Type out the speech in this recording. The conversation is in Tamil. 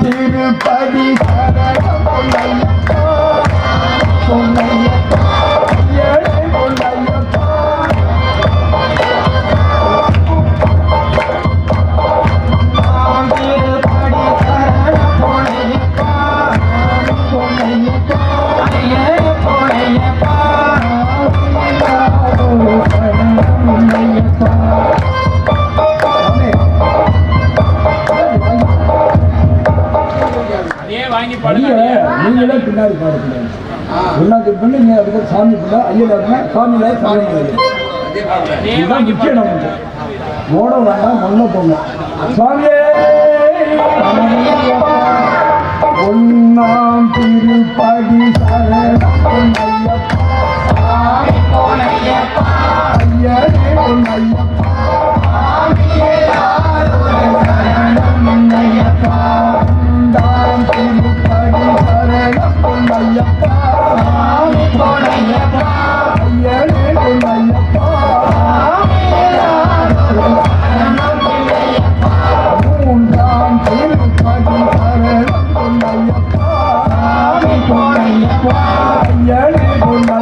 திருப்பதி சரணம் சாமியெல்லாம் பின்னாடி பாடக்கூடாது ஒன்னா பண்ணி நீ அதுக்கு சாமி பிள்ளை ஐயா சாமியில சாமி இதுதான் முக்கியம் நமக்கு ஓட வேண்டாம் ஒன்ன போகணும் சுவாமியே ஒன்னாம் திருப்பதி சரணம் Yeah, Yeah,